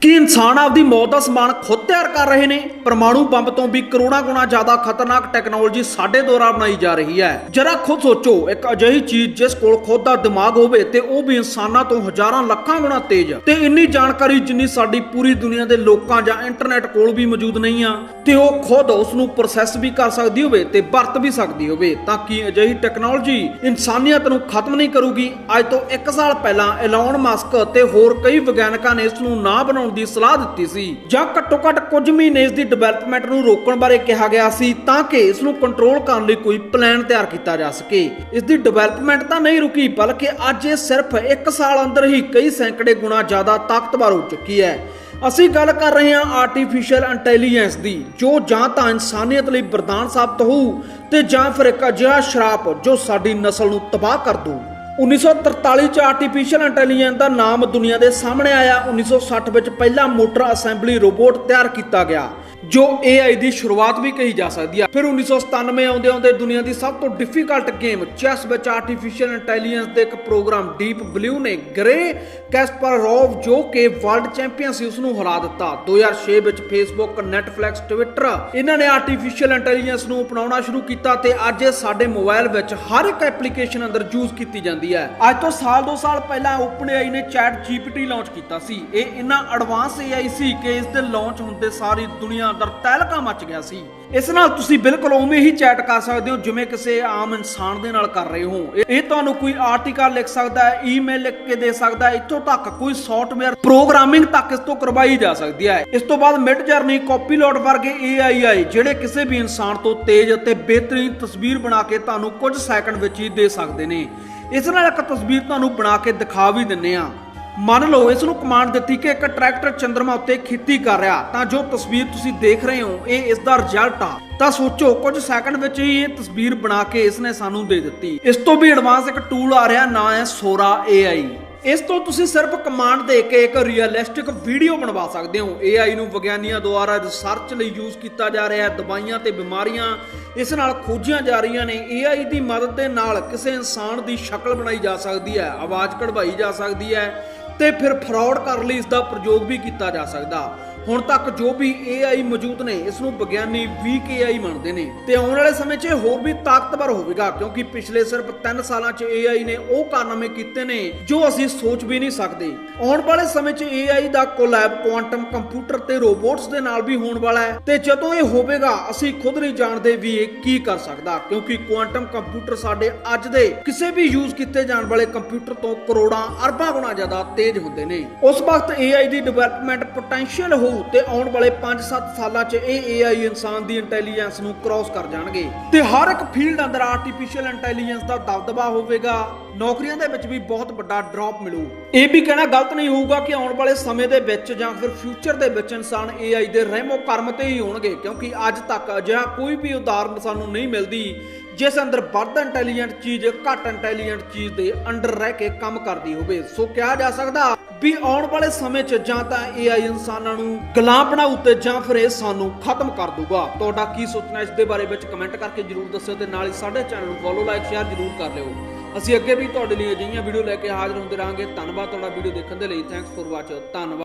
ਕੀ ਇਨਸਾਨ ਆਪਦੀ ਮੌਤ ਦਾ ਸਮਾਨ ਖੁਦ ਤਿਆਰ ਕਰ ਰਹੇ ਨੇ? ਪਰਮਾਣੂ ਬੰਬ ਤੋਂ ਵੀ ਕਰੋੜਾਂ ਗੁਣਾ ਜ਼ਿਆਦਾ ਖਤਰਨਾਕ ਟੈਕਨੋਲੋਜੀ ਸਾਡੇ ਦੁਆਰਾ ਬਣਾਈ ਜਾ ਰਹੀ ਹੈ। ਜਰਾ ਖੁਦ ਸੋਚੋ, ਇੱਕ ਅਜਿਹੀ ਚੀਜ਼ ਜਿਸ ਕੋਲ ਖੁਦ ਦਾ ਦਿਮਾਗ ਹੋਵੇ ਤੇ ਉਹ ਵੀ ਇਨਸਾਨਾਂ ਤੋਂ ਹਜ਼ਾਰਾਂ ਲੱਖਾਂ ਗੁਣਾ ਤੇਜ਼ ਤੇ ਇੰਨੀ ਜਾਣਕਾਰੀ ਜਿੰਨੀ ਸਾਡੀ ਪੂਰੀ ਦੁਨੀਆ ਦੇ ਲੋਕਾਂ ਜਾਂ ਇੰਟਰਨੈਟ ਕੋਲ ਵੀ ਮੌਜੂਦ ਨਹੀਂ ਆ, ਤੇ ਉਹ ਖੁਦ ਉਸ ਨੂੰ ਪ੍ਰੋਸੈਸ ਵੀ ਕਰ ਸਕਦੀ ਹੋਵੇ ਤੇ ਵਰਤ ਵੀ ਸਕਦੀ ਹੋਵੇ, ਤਾਂ ਕੀ ਅਜਿਹੀ ਟੈਕਨੋਲੋਜੀ ਇਨਸਾਨੀਅਤ ਨੂੰ ਖਤਮ ਨਹੀਂ ਕਰੂਗੀ। ਅੱਜ ਤੋਂ 1 ਸਾਲ ਪਹਿਲਾਂ ਐਲਨ ਮਾਸਕ ਤੇ ਹੋਰ ਕਈ ਵਿਗਿਆਨਕਾਂ ਨੇ ਇਸ ਨੂੰ ਨਾ ਬਣਾਉਣ ਦੀ ਸਲਾਹ ਦਿੱਤੀ ਸੀ। ਜਾਂ ਘੱਟੋ ਘੱਟ ਕੁਝ ਮਹੀਨੇ ਇਸ ਦੀ ਡਿਵੈਲਪਮੈਂਟ ਨੂੰ ਰੋਕਣ ਬਾਰੇ ਕਿਹਾ ਗਿਆ ਸੀ, ਤਾਂ ਕਿ ਇਸ ਨੂੰ ਕੰਟਰੋਲ ਕਰਨ ਲਈ ਕੋਈ ਪਲਾਨ ਤਿਆਰ ਕੀਤਾ ਜਾ ਸਕੇ। ਇਸ ਦੀ ਡਿਵੈਲਪਮੈਂਟ ਤਾਂ ਨਹੀਂ ਰੁਕੀ, ਬਲਕਿ ਅੱਜ ਇਹ ਸਿਰਫ 1 ਸਾਲ ਅੰਦਰ ਹੀ ਕਈ ਸੈਂਕੜੇ ਗੁਣਾ ਜ਼ਿਆਦਾ ਤਾਕਤਵਰ ਹੋ ਚੁੱਕੀ ਹੈ। ਅਸੀਂ ਗੱਲ ਕਰ ਰਹੇ ਹਾਂ ਆਰਟੀਫੀਸ਼ੀਅਲ ਇੰਟੈਲੀਜੈਂਸ ਦੀ, ਜੋ ਜਾਂ ਤਾਂ ਇਨਸਾਨੀਅਤ ਲਈ ਵਰਦਾਨ ਸਾਬਤ ਹੋਊ ਤੇ ਜਾਂ ਫਿਰ ਇੱਕ ਅਜਿਹਾ ਸ਼ਰਾਪ ਜੋ ਸਾਡੀ ਨਸਲ ਨੂੰ ਤਬਾਹ ਕਰ ਦੂ 1943 ਚ ਆਰਟੀਫੀਸ਼ੀਅਲ ਇੰਟੈਲੀਜੈਂਸ ਦਾ ਨਾਮ ਦੁਨੀਆ ਦੇ ਸਾਹਮਣੇ ਆਇਆ। 1960 ਵਿੱਚ ਪਹਿਲਾ ਮੋਟਰ ਅਸੈਂਬਲੀ ਰੋਬੋਟ ਤਿਆਰ ਕੀਤਾ ਗਿਆ। ਜੋ AI ਦੀ ਸ਼ੁਰੂਆਤ ਵੀ ਕਹੀ ਜਾ ਸਕਦੀ ਹੈ ਫਿਰ 1997 ਆਉਂਦੇ ਆਉਂਦੇ ਦੁਨੀਆ ਦੀ ਸਭ ਤੋਂ ਡਿਫਿਕਲਟ ਗੇਮ ਚੈਸ ਵਿੱਚ ਆਰਟੀਫੀਸ਼ੀਅਲ ਇੰਟੈਲੀਜੈਂਸ ਦੇ ਇੱਕ ਪ੍ਰੋਗਰਾਮ ਡੀਪ ਬਲੂ ਨੇ ਗਰੇ ਕੈਸਪਰੋਵ ਜੋ ਕਿ ਵਰਲਡ ਚੈਂਪੀਅਨ ਸੀ ਉਸ ਨੂੰ ਹਰਾ ਦਿੱਤਾ। 2006 ਵਿੱਚ ਫੇਸਬੁੱਕ ਨੈਟਫਲਿਕਸ ਟਵਿੱਟਰ ਇਹਨਾਂ ਨੇ ਆਰਟੀਫੀਸ਼ੀਅਲ ਇੰਟੈਲੀਜੈਂਸ ਨੂੰ ਅਪਣਾਉਣਾ ਸ਼ੁਰੂ ਕੀਤਾ ਤੇ ਅੱਜ ਇਹ ਸਾਡੇ ਮੋਬਾਈਲ ਵਿੱਚ ਹਰ ਇੱਕ ਐਪਲੀਕੇਸ਼ਨ ਅੰਦਰ ਯੂਜ਼ ਕੀਤੀ ਜਾਂਦੀ ਹੈ। ਅੱਜ ਤੋਂ ਸਾਲ ਦੋ ਸਾਲ ਪਹਿਲਾਂ OpenAI ਨੇ ਚੈਟ GPT ਲਾਂਚ ਕੀਤਾ ਸੀ। ਇਹ ਇੰਨਾ ਐਡਵਾਂਸ AI ਸੀ ਕਿ ਇਸ ਦੇ ਲਾਂਚ ਹੁੰਦੇ ਸਾਰੀ ਦੁਨੀਆ ਅੰਦਰ ਤਹਿਲਕਾ ਮਚ ਗਿਆ ਸੀ। ਇਸ ਨਾਲ ਤੁਸੀਂ ਬਿਲਕੁਲ ਉਵੇਂ ਹੀ ਚੈਟ ਕਰ ਸਕਦੇ ਹੋ, ਜਿਵੇਂ ਕਿਸੇ ਆਮ ਇਨਸਾਨ ਦੇ ਨਾਲ ਕਰ ਰਹੇ ਹੋ। ਇਹ- ਤੁਹਾਨੂੰ ਕੋਈ ਆਰਟੀਕਲ ਲਿਖ ਸਕਦਾ ਹੈ, ਈਮੇਲ ਲਿਖ ਕੇ ਦੇ ਸਕਦਾ ਹੈ, ਇੱਥੋਂ ਤੱਕ ਕੋਈ ਸੌਫਟਵੇਅਰ ਪ੍ਰੋਗਰਾਮਿੰਗ ਤੱਕ ਇਸ ਤੋਂ ਕਰਵਾਈ ਜਾ ਸਕਦੀ ਹੈ। ਇਸ ਤੋਂ ਬਾਅਦ ਮਿਡ ਜਰਨੀ ਕਾਪੀਲੋਟ ਵਰਗੇ AI ਆਏ ਜਿਹੜੇ ਕਿਸੇ ਵੀ ਇਨਸਾਨ ਤੋਂ ਤੇਜ਼ ਅਤੇ ਬਿਹਤਰੀਨ ਤਸਵੀਰ ਬਣਾ ਕੇ ਤੁਹਾਨੂੰ ਕੁਝ ਸੈਕਿੰਡ ਵਿੱਚ ਹੀ ਦੇ ਸਕਦੇ ਨੇ। ਇਸ ਨਾਲ ਇੱਕ ਤਸਵੀਰ ਤੁਹਾਨੂੰ ਬਣਾ ਕੇ ਦਿਖਾ ਵੀ ਦਿੰਨੇ ਆ ਮੰਨ ਲਓ, ਇਸ ਨੂੰ ਕਮਾਂਡ ਦਿੱਤੀ ਕਿ ਇੱਕ ਟਰੈਕਟਰ ਚੰਦਰਮਾ ਉੱਤੇ ਖੇਤੀ ਕਰ ਰਿਹਾ, ਤਾਂ ਜੋ ਤਸਵੀਰ ਤੁਸੀਂ ਦੇਖ ਰਹੇ ਹੋ, ਇਹ ਇਸ ਦਾ ਰਿਜ਼ਲਟ ਆ। ਤਾਂ ਸੋਚੋ, ਕੁਝ ਸੈਕਿੰਡ ਵਿੱਚ ਹੀ ਇਹ ਤਸਵੀਰ ਬਣਾ ਕੇ ਇਸ ਨੇ ਸਾਨੂੰ ਦੇ ਦਿੱਤੀ। ਇਸ ਤੋਂ ਵੀ ਐਡਵਾਂਸ ਇੱਕ ਟੂਲ ਆ ਰਿਹਾ, ਨਾਂ ਹੈ ਸੋਰਾ AI ਇਸ ਤੋਂ ਤੁਸੀਂ ਸਿਰਫ ਕਮਾਂਡ ਦੇ ਕੇ ਇੱਕ ਰੀਅਲਿਸਟਿਕ ਵੀਡੀਓ ਬਣਵਾ ਸਕਦੇ ਹੋ। AI ਨੂੰ ਵਿਗਿਆਨੀਆਂ ਦੁਆਰਾ ਰਿਸਰਚ ਲਈ ਯੂਜ਼ ਕੀਤਾ ਜਾ ਰਿਹਾ ਹੈ, ਦਵਾਈਆਂ ਤੇ ਬਿਮਾਰੀਆਂ, ਇਸ ਨਾਲ ਖੋਜੀਆਂ ਜਾ ਰਹੀਆਂ ਨੇ। AI ਦੀ ਮਦਦ ਦੇ ਨਾਲ ਕਿਸੇ ਇਨਸਾਨ ਦੀ ਸ਼ਕਲ ਬਣਾਈ ਜਾ ਸਕਦੀ ਹੈ, ਆਵਾਜ਼ ਕਢਵਾਈ ਜਾ ਸਕਦੀ ਹੈ ਤੇ ਫਿਰ ਫਰਾਡ ਕਰਨ ਲਈ ਇਸ ਦਾ ਪ੍ਰਯੋਗ ਵੀ ਕੀਤਾ ਜਾ ਸਕਦਾ। ਹੁਣ ਤੱਕ ਜੋ ਵੀ AI ਮੌਜੂਦ ਨੇ, ਇਸ ਨੂੰ ਵਿਗਿਆਨੀ ਵੀਕ AI ਮੰਨਦੇ ਨੇ। ਤੇ ਆਉਣ ਵਾਲੇ ਸਮੇਂ 'ਚ ਹੋਰ ਵੀ ਤਾਕਤਵਰ ਹੋਵੇਗਾ, ਕਿਉਂਕਿ ਪਿਛਲੇ ਸਿਰਫ 3 ਸਾਲਾਂ 'ਚ AI ਨੇ ਉਹ ਕਾਰਨਾਮੇ ਕੀਤੇ ਨੇ ਜੋ ਅਸੀਂ ਸੋਚ ਵੀ ਨਹੀਂ ਸਕਦੇ। ਆਉਣ ਵਾਲੇ ਸਮੇਂ 'ਚ AI ਦਾ ਕੋਲੈਬ ਕੁਆਂਟਮ ਕੰਪਿਊਟਰ ਤੇ ਰੋਬੋਟਸ ਦੇ ਨਾਲ ਵੀ ਹੋਣ ਵਾਲਾ ਹੈ। ਤੇ ਜਦੋਂ ਇਹ ਹੋਵੇਗਾ, ਅਸੀਂ ਖੁਦ ਨਹੀਂ ਜਾਣਦੇ ਵੀ ਇਹ ਕੀ ਕਰ ਸਕਦਾ, ਕਿਉਂਕਿ ਕੁਆਂਟਮ ਕੰਪਿਊਟਰ ਸਾਡੇ ਅੱਜ ਦੇ ਕਿਸੇ ਵੀ ਯੂਜ਼ ਕੀਤੇ ਜਾਣ ਵਾਲੇ ਕੰਪਿਊਟਰ ਤੋਂ ਕਰੋੜਾਂ ਅਰਬਾਂ ਗੁਣਾ ਜ਼ਿਆਦਾ ਤੇਜ਼ ਹੁੰਦੇ ਨੇ। ਉਸ ਵਕਤ AI ਦੀ ਡਿਵੈਲਪਮੈਂਟ ਪੋਟੈਂਸ਼ੀਅਲ ਹੋਊ ਤੇ ਆਉਣ ਵਾਲੇ 5-7 ਸਾਲਾਂ 'ਚ ਇਹ AI ਇਨਸਾਨ ਦੀ ਇੰਟੈਲੀਜੈਂਸ ਨੂੰ ਕ੍ਰਾਸ ਕਰ ਜਾਣਗੇ। ਤੇ ਹਰ ਇੱਕ ਫੀਲਡ ਅੰਦਰ ਆਰਟੀਫੀਸ਼ੀਅਲ ਇੰਟੈਲੀਜੈਂਸ ਦਾ ਦਬਦਬਾ ਹੋਵੇਗਾ। ਨੌਕਰੀਆਂ ਦੇ ਵਿੱਚ ਵੀ ਬਹੁਤ ਵੱਡਾ ਡ੍ਰੌਪ ਮਿਲੂ। ਇਹ ਵੀ ਕਹਿਣਾ ਗਲਤ ਨਹੀਂ ਹੋਊਗਾ ਕਿ ਆਉਣ ਵਾਲੇ ਸਮੇਂ ਦੇ ਵਿੱਚ ਜਾਂ ਫਿਰ ਫਿਊਚਰ ਦੇ ਵਿੱਚ ਇਨਸਾਨ AI ਦੇ ਰਹਿਮੋ ਕਰਮ ਤੇ ਹੀ ਹੋਣਗੇ, ਕਿਉਂਕਿ ਅੱਜ ਤੱਕ ਅਜਿਹਾ ਕੋਈ ਵੀ ਉਦਾਹਰਨ ਸਾਨੂੰ ਨਹੀਂ ਮਿਲਦੀ, ਜਿਸ ਅੰਦਰ ਵੱਧ ਇੰਟੈਲੀਜੈਂਟ ਚੀਜ਼, ਘੱਟ ਇੰਟੈਲੀਜੈਂਟ ਚੀਜ਼ ਦੇ ਅੰਡਰ ਰਹਿ ਕੇ ਕੰਮ ਕਰਦੀ ਹੋਵੇ। ਸੋ ਕਿਹਾ ਜਾ ਸਕਦਾ ਵੀ ਆਉਣ ਵਾਲੇ ਸਮੇਂ 'ਚ ਜਾਂ ਤਾਂ AI ਇਨਸਾਨਾਂ ਨੂੰ ਗੁਲਾਮ ਬਣਾਉ ਤੇ ਜਾਂ ਫਿਰ ਇਹ ਸਾਨੂੰ ਖਤਮ ਕਰ ਦੂਗਾ ਤੁਹਾਡਾ ਕੀ ਸੋਚਣਾ ਇਸ ਦੇ ਬਾਰੇ ਵਿੱਚ ਕਮੈਂਟ ਕਰਕੇ ਜਰੂਰ ਦੱਸਿਓ ਤੇ ਨਾਲ ਹੀ ਸਾਡੇ ਚੈਨਲ ਨੂੰ ਫੋਲੋ ਲਾਈਕ ਸ਼ੇਅਰ ਜਰੂਰ ਕਰ ਲਿਓ। ਅਸੀਂ ਅੱਗੇ ਵੀ ਤੁਹਾਡੇ ਲਈ ਅਜਿਹੀਆਂ ਵੀਡੀਓ ਲੈ ਕੇ ਹਾਜ਼ਰ ਹੁੰਦੇ ਰਹਾਂਗੇ। ਧੰਨਵਾਦ ਤੁਹਾਡਾ ਵੀਡੀਓ ਦੇਖਣ ਦੇ ਲਈ। ਥੈਂਕਸ ਫॉर ਵਾਚ ਧੰਨਵਾਦ।